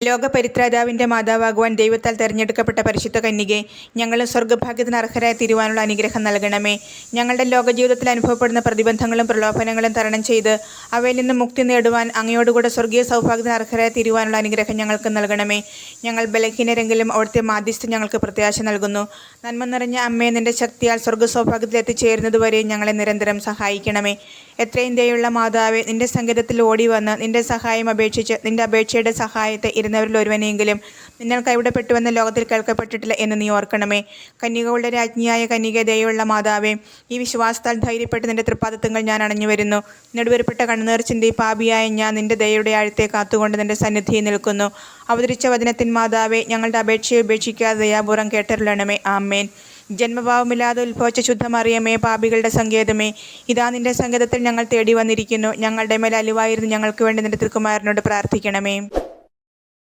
ലോകപരിത്രാതാവിന്റെ മാതാവാകുവാൻ ദൈവത്താൽ തെരഞ്ഞെടുക്കപ്പെട്ട പരിശുദ്ധ കന്യകെ ഞങ്ങളും സ്വർഗഭാഗ്യത്തിന് അർഹരായി തീരുവാനുള്ള അനുഗ്രഹം നൽകണമേ. ഞങ്ങളുടെ ലോകജീവിതത്തിൽ അനുഭവപ്പെടുന്ന പ്രതിബന്ധങ്ങളും പ്രലോഭനങ്ങളും തരണം ചെയ്ത് അവയിൽ നിന്ന് മുക്തി നേടുവാൻ അങ്ങയോടുകൂടെ സ്വർഗീയ സൗഭാഗ്യത്തിന് അർഹരായി തീരുവാനുള്ള അനുഗ്രഹം ഞങ്ങൾക്ക് നൽകണമേ. ഞങ്ങൾ ബലഹീനരെങ്കിലും അവിടുത്തെ മാധ്യസ്ഥം ഞങ്ങൾക്ക് പ്രത്യാശ നൽകുന്നു. നന്മ നിറഞ്ഞ അമ്മയെ നിന്റെ ശക്തിയാൽ സ്വർഗ സൗഭാഗ്യത്തിൽ എത്തിച്ചേരുന്നതുവരെ ഞങ്ങളെ നിരന്തരം സഹായിക്കണമേ. എത്രയും ദയുള്ള മാതാവേ നിന്റെ സങ്കേതത്തിൽ ഓടി വന്ന് നിന്റെ സഹായം അപേക്ഷിച്ച് നിന്റെ അപേക്ഷയുടെ സഹായത്തെ ഇരുന്നവരിൽ ഒരുവനെങ്കിലും നിങ്ങൾ കൈവിടപ്പെട്ടുവെന്ന് ലോകത്തിൽ കേൾക്കപ്പെട്ടിട്ടില്ല എന്ന് നീ ഓർക്കണമേ. കന്യകകളുടെ രാജ്ഞിയായ കന്യക ദയുള്ള മാതാവേ ഈ വിശ്വാസത്താൽ ധൈര്യപ്പെട്ട് നിന്റെ തൃപ്പാദത്വങ്ങൾ ഞാൻ അണഞ്ഞു വരുന്നു നെടുവേർപ്പെട്ട കണ്ണുനീർ ചിന്തി പാപിയായ ഞാൻ നിന്റെ ദയയുടെ ആഴത്തെ കാത്തുകൊണ്ട് നിന്റെ സന്നിധിയിൽ നിൽക്കുന്നു. അവതരിച്ച വചനത്തിൻ മാതാവേ ഞങ്ങളുടെ അപേക്ഷയെ ഉപേക്ഷിക്കാതെ ദയാപൂർവം കേട്ടറിലണമേ ആമേൻ. ജന്മഭാവമില്ലാതെ ഉത്ഭവിച്ച ശുദ്ധമറിയമേ പാപികളുടെ സങ്കേതമേ. ഇതാ നിന്റെ സങ്കേതത്തിൽ ഞങ്ങൾ തേടി വന്നിരിക്കുന്നു. ഞങ്ങളുടെ മേൽ അലിവായിരുന്നു ഞങ്ങൾക്ക് വേണ്ടി നിന്റെ തിരുക്കുമാരനോട് പ്രാർത്ഥിക്കണമേ.